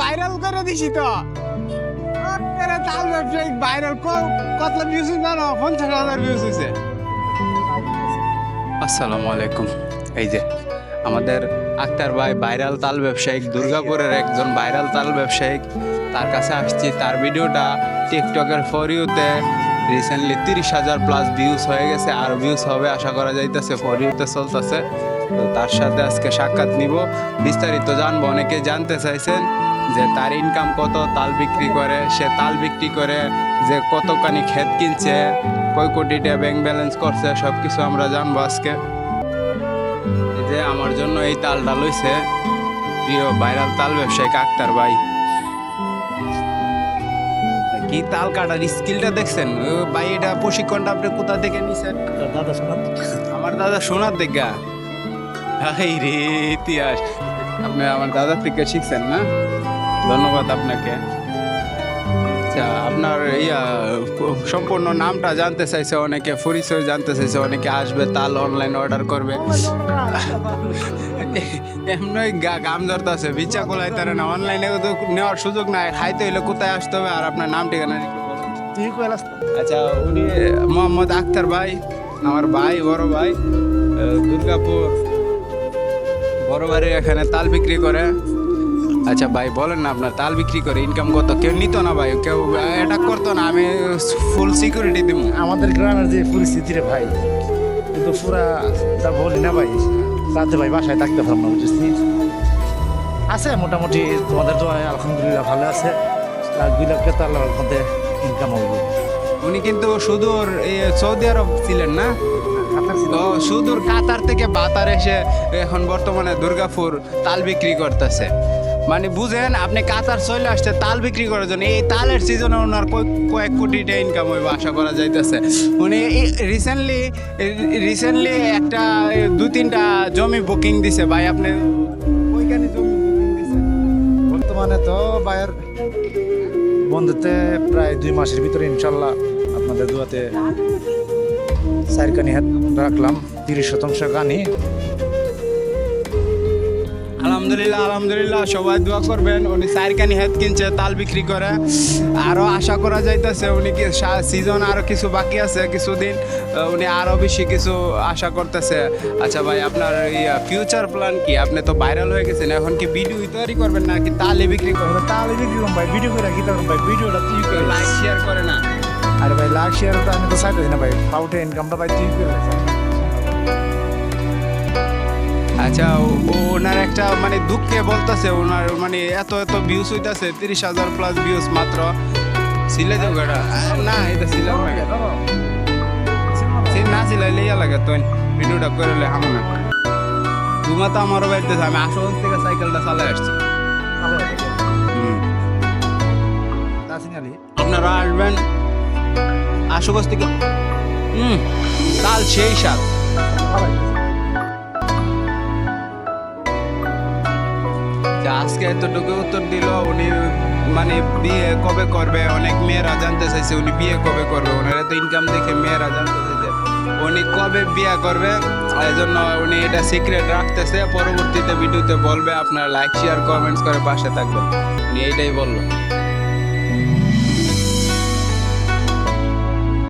Viral করে দিছি তো। তাল ব্যবসায়িক ভাইরাল কত ভিউজ জানো? পঞ্চাশ হাজার ভিউজ হয়েছে আসসালামু আলাইকুম। এই যে, আমাদের আক্তার ভাই ভাইরাল তাল ব্যবসায়িক, দুর্গাপুরের একজন ভাইরাল তাল ব্যবসায়িক, তার কাছে আসছি। তার ভিডিওটা টিকটকের ফর ইউতে রিসেন্টলি তিরিশ হাজার প্লাস ভিউজ হয়ে গেছে। আর ভিউজ হবে আশা করা যাইতেছে ফর ইউতে চলতেছে। তো তার সাথে আজকে সাক্ষাৎ নিব। বিস্তারিত জানব অনেকে জানতে চাইছেন। যে তার ইনকাম কত তাল বিক্রি করে সে তাল বিক্রি করে যে কতখানি ক্ষেত কিনছে কয় কোটি টাকা ব্যাংক ব্যালেন্স করছে সব কিছু আমরা জানব আজকে। যে আমার জন্য এই তালটা লইছে প্রিয় ভাইরাল তাল ব্যবসায়ী আক্তার ভাই। কি তাল কাটার স্কিলটা দেখছেন? ও ভাই এটা প্রশিক্ষণটা আপনি কোথা থেকে নিছেন? দাদা শোনার আমার দাদা সোনার দেখা হাই রে ইতিহাস। আপনি আমার দাদা থেকে শিখছেন না? ধন্যবাদ আপনাকে। আচ্ছা আপনার ইয়া সম্পূর্ণ নামটা জানতে চাইছে অনেকে পরিচয় জানতে চাইছে অনেকে আসবে তাল অনলাইন অর্ডার করবে। এমনি গা- গাম ধরতে আছে বিচা কোলাই তারা না অনলাইনে তো নেওয়ার সুযোগ নাই খাইতে হইলে কোথায় আসতে হবে? আর আপনার নাম ঠিকানা আচ্ছা উনি মোহাম্মদ আক্তার ভাই আমার ভাই বড় ভাই দুর্গাপুর বড় বাড়ির এখানে তাল বিক্রি করে। আচ্ছা ভাই বলেন না আপনার তাল বিক্রি করে ইনকাম কত? কেউ নিত না ভাই কেউ অ্যাটাক করতো না আমি ফুল সিকিউরিটি দিব আমাদের গ্রামের যে পরিস্থিতি রে ভাই কিন্তু পুরা তা বলি না ভাই রাতে ভাই বাসায় থাকতে পারলাম না বুঝছিস নি? আছে মোটামুটি তোমাদের তো আলহামদুলিল্লাহ ভালো আছে। লাখ দুই লাখ টাকা আল্লাহর মধ্যে ইনকাম হবে। উনি কিন্তু সুদূর এই সৌদি আরব ছিলেন না? তো সুদূর কাতার থেকে বাতার এসে এখন বর্তমানে দুর্গাপুর তাল বিক্রি করতেছে। মানে বুঝেন, আপনি কাতার চলে আসছে, তাল বিক্রি করার জন্য। এই তালের সিজনে ওনার কয়- কয়েক কোটি টাকা ইনকাম হইব আশা করা যাইতেছে। উনি রিসেন্টলি রিসেন্টলি একটা দু তিনটা জমি বুকিং দিছে। ভাই, আপনি ওইখানে জমি বুকিং দিছে বর্তমানে তো ভাইয়ের বন্ধুতে প্রায় দুই মাসের ভিতরে ইনশাল্লাহ আপনাদের দুয়াতে চারকানি হাত রাখলাম। তিরিশ শতাংশ গানি। আলহামদুলিল্লাহ আলহামদুলিল্লাহ সবাই দোয়া করবেন। উনি চারকানি হেদ কিনছে তাল বিক্রি করে। আরও আশা করা যাইতেছে উনি কি সিজন আরও কিছু বাকি আছে কিছুদিন উনি আরও বেশি কিছু আশা করতেছে। আচ্ছা ভাই আপনার ফিউচার প্ল্যান কি? আপনি তো ভাইরাল হয়ে গেছেন এখন কি ভিডিও তৈরি করবেন নাকি তালে বিক্রি করবেন? তাহলে বিক্রি ভাই ভিডিও করে কি করুন ভাই ভিডিওটা তুই করে লাইক শেয়ার করে না। আরে ভাই লাখ শেয়ার তো আমি তো চাইতেছি না ভাই পাউটে ইনকামটা ভাই তুই করে। আচ্ছা ওনার একটা মানে দুঃখে বলতেছে ওনার মানে এত এত ভিউজ হইতাছে তিরিশ হাজার প্লাস ভিউজ মাত্র। সিলে যাও গাড়া না এটা সিলাম না। না সিলাইলে ইয়া লাগে তো ভিডিওটা করলে হামো না। তোমার তো আমারও বাড়িতে আমি আশুগঞ্জ থেকে সাইকেলটা চালাই আসছি। আপনারা আসবেন আশুগঞ্জ থেকে। হুম তাল সেই সাত আজকে এতটুকু উত্তর দিল, উনি মানে বিয়ে কবে করবে? অনেক মেয়েরা জানতে চাইছে, উনি বিয়ে কবে করবে? ওনার এত ইনকাম দেখে মেয়েরা জানতে চাইছে। উনি কবে বিয়ে করবে? এই জন্য উনি এটা সিক্রেট রাখতেছে। পরবর্তীতে ভিডিওতে বলবে, আপনার লাইক শেয়ার কমেন্টস করে পাশে থাকবেন। উনি এইটাই বলল।